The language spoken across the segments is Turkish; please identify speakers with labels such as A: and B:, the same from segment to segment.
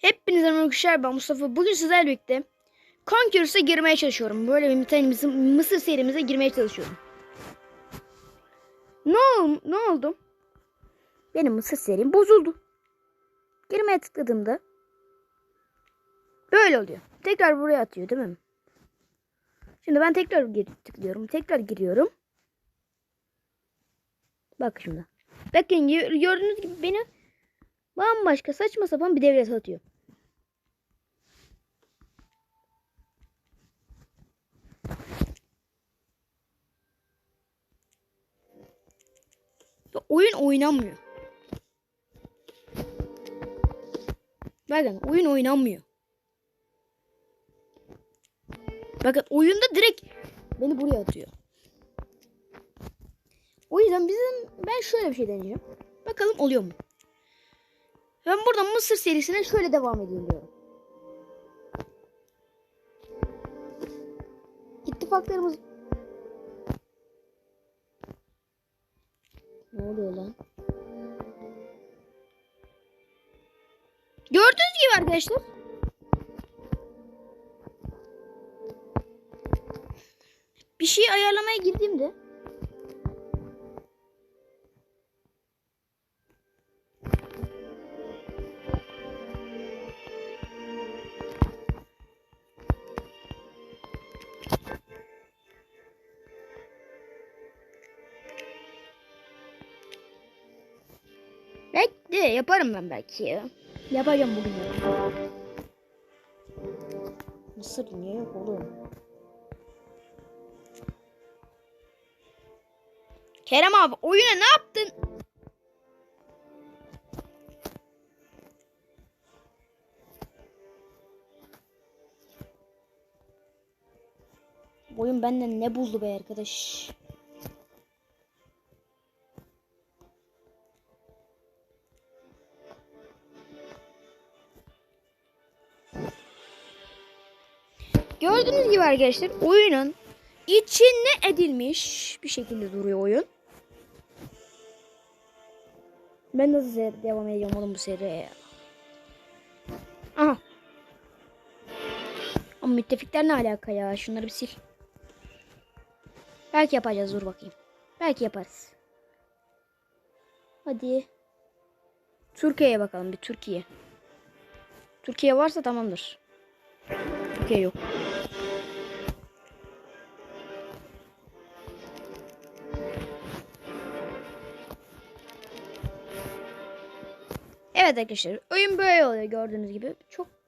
A: Hepinize merhaba ben Mustafa. Bugün sizlerle birlikte Conquerous'a girmeye çalışıyorum. Böyle bir tane mısır, serimize girmeye çalışıyorum. Ne, ol- ne oldu? Benim mısır serim bozuldu. Girmeye tıkladığımda böyle oluyor. Tekrar buraya atıyor değil mi? Şimdi ben tekrar gir tıklıyorum. Tekrar giriyorum. Bak şimdi. Bakın gö- gördüğünüz gibi beni bambaşka saçma sapan bir devre atıyor. Oyun oynanmıyor. Bakın oyun oynanmıyor. Bakın oyunda direkt beni buraya atıyor. O yüzden bizim ben şöyle bir şey deneyeceğim. Bakalım oluyor mu? Ben buradan Mısır serisine şöyle devam edeyim diyorum. İttifaklarımız... gibi arkadaşlar. Bir şey ayarlamaya girdiğimde Belki de yaparım ben belki. Yapacağım bugün. Mısır niye yok oğlum? Kerem abi oyuna ne yaptın? Oyun benden ne buldu be arkadaş? Gördüğünüz gibi arkadaşlar oyunun içine edilmiş bir şekilde duruyor oyun. Ben nasıl seyir- devam edeceğim oğlum bu seriye. Aha. Ama müttefikler ne alaka ya? Şunları bir sil. Belki yapacağız dur bakayım. Belki yaparız. Hadi. Türkiye'ye bakalım bir Türkiye. Türkiye varsa tamamdır. Türkiye yok. Evet arkadaşlar oyun böyle oluyor gördüğünüz gibi. Çok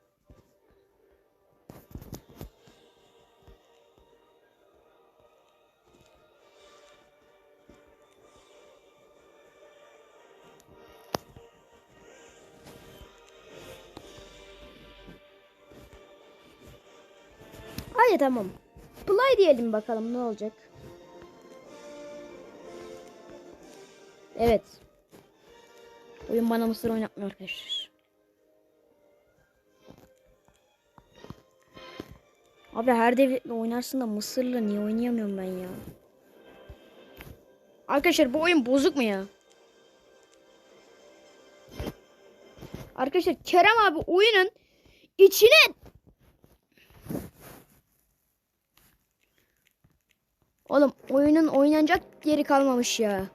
A: Hadi tamam. Play diyelim bakalım ne olacak. Evet. Oyun bana mısır oynatmıyor arkadaşlar. Abi her devletle oynarsın da Mısır'la niye oynayamıyorum ben ya? Arkadaşlar bu oyun bozuk mu ya? Arkadaşlar Kerem abi oyunun içine Oğlum oyunun oynanacak yeri kalmamış ya.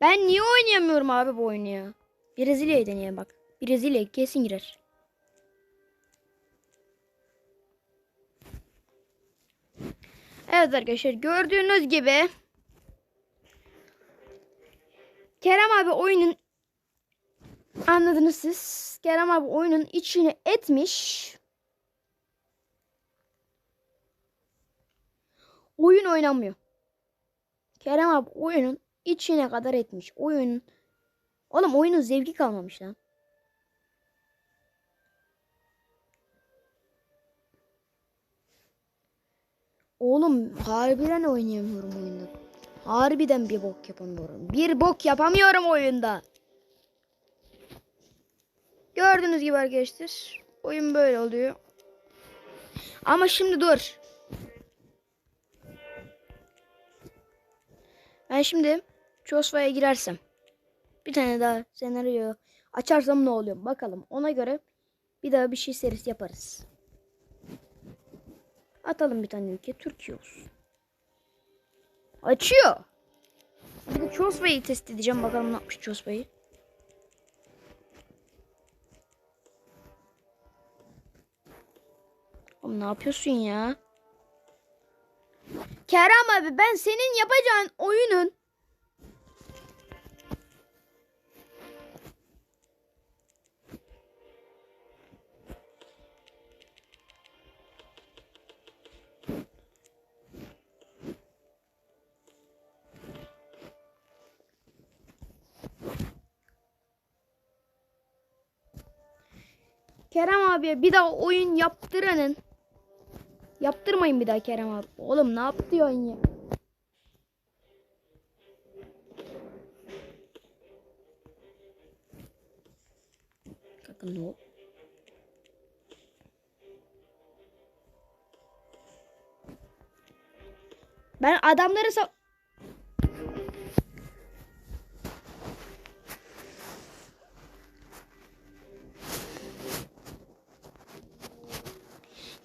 A: Ben niye oynayamıyorum abi bu oyunu ya? Brezilya'yı deneyelim bak. Brezilya kesin girer. Evet arkadaşlar gördüğünüz gibi Kerem abi oyunun anladınız siz. Kerem abi oyunun içine etmiş. Oyun oynanmıyor. Kerem abi oyunun içine kadar etmiş. Oyun Oğlum oyunun zevki kalmamış lan. Oğlum harbiden oynayamıyorum oyunda. Harbiden bir bok yapamıyorum. Bir bok yapamıyorum oyunda. Gördüğünüz gibi arkadaşlar. Oyun böyle oluyor. Ama şimdi dur. Ben şimdi Chosva'ya girersem. Bir tane daha senaryo açarsam ne oluyor bakalım. Ona göre bir daha bir şey serisi yaparız. Atalım bir tane ülke. Türkiye olsun. Açıyor. Bir de Chosba'yı test edeceğim. Bakalım ne yapmış Chosba'yı. Oğlum ne yapıyorsun ya? Kerem abi ben senin yapacağın oyunun Kerem abiye bir daha oyun yaptıranın Yaptırmayın bir daha Kerem abi. Oğlum ne yapıyorsun ya? Kanka ne oldu? Ben adamları sa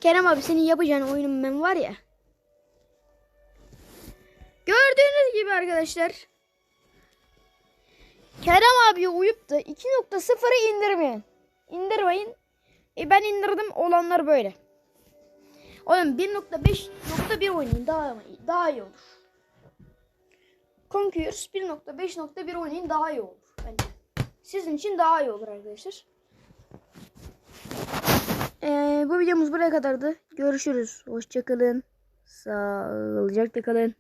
A: Kerem abi senin yapacağın oyunun ben var ya. Gördüğünüz gibi arkadaşlar. Kerem abi uyup da 2.0'ı indirmeyin. İndirmeyin. E ben indirdim olanlar böyle. Oğlum 1.5.1 oynayın daha daha iyi olur. Conquerors 1.5.1 oynayın daha iyi olur bence. Sizin için daha iyi olur arkadaşlar. Ee, bu videomuz buraya kadardı. Görüşürüz. Hoşçakalın. Sağlıcakla kalın.